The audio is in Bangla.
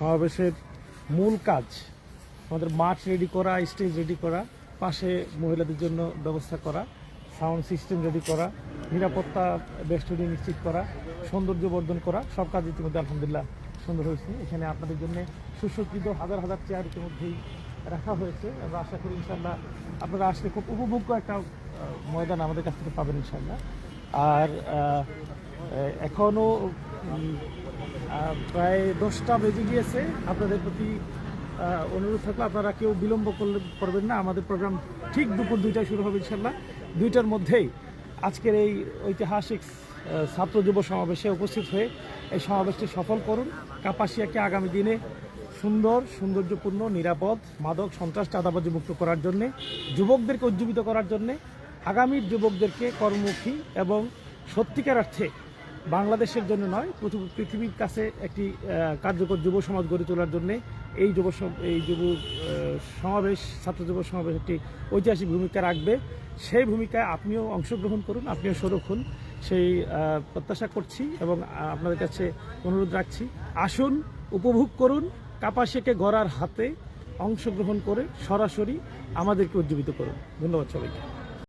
সমাবেশের মূল কাজ, আমাদের মাঠ রেডি করা স্টেজ রেডি করা, পাশে মহিলাদের জন্য ব্যবস্থা করা সাউন্ড সিস্টেম রেডি করা, নিরাপত্তা বেষ্টনী নিশ্চিত করা, সৌন্দর্য বর্ধন করা, সব কাজ ইতিমধ্যে আলহামদুলিল্লাহ সুন্দর হয়েছে। এখানে আপনাদের জন্য সুসজ্জিত হাজার হাজার চেয়ার ইতিমধ্যেই রাখা হয়েছে। আমরা আশা করি ইনশাল্লাহ আপনারা আসলে খুব উপভোগ্য একটা ময়দান আমাদের কাছ থেকে পাবেন ইনশাল্লাহ আর এখনও প্রায় দশটা বেজে গিয়েছে। আপনাদের প্রতি অনুরোধ থাকলে, আপনারা কেউ বিলম্ব করলে করবেন না। আমাদের প্রোগ্রাম ঠিক দুপুর দুইটায় শুরু হবে ইনশাল্লাহ দুইটার মধ্যেই আজকের এই ঐতিহাসিক ছাত্র যুব সমাবেশে উপস্থিত হয়ে এই সমাবেশটি সফল করুন। কাপাসিয়াকে আগামী দিনে সুন্দর, সৌন্দর্যপূর্ণ, নিরাপদ, মাদক, সন্ত্রাস, চাঁদাবাজি মুক্ত করার জন্যে, যুবকদেরকে উজ্জীবিত করার জন্যে আগামীর যুবকদেরকে কর্মমুখী এবং সত্যিকার অর্থে বাংলাদেশের জন্য নয় পৃথিবী- পৃথিবীর কাছে একটি কার্যকর যুব সমাজ গড়ে তোলার জন্যে এই যুব এই যুব সমাবেশ, ছাত্র যুব সমাবেশ একটি ঐতিহাসিক ভূমিকা রাখবে। সেই ভূমিকায় আপনিও অংশগ্রহণ করুন, আপনিও স্বরূপ হন। সেই প্রত্যাশা করছি এবং আপনাদের কাছে অনুরোধ রাখছি। আসুন, উপভোগ করুন কাপাসেকে গড়ার হাতে অংশগ্রহণ করে সরাসরি আমাদেরকে উজ্জীবিত করুন। ধন্যবাদ সবাইকে।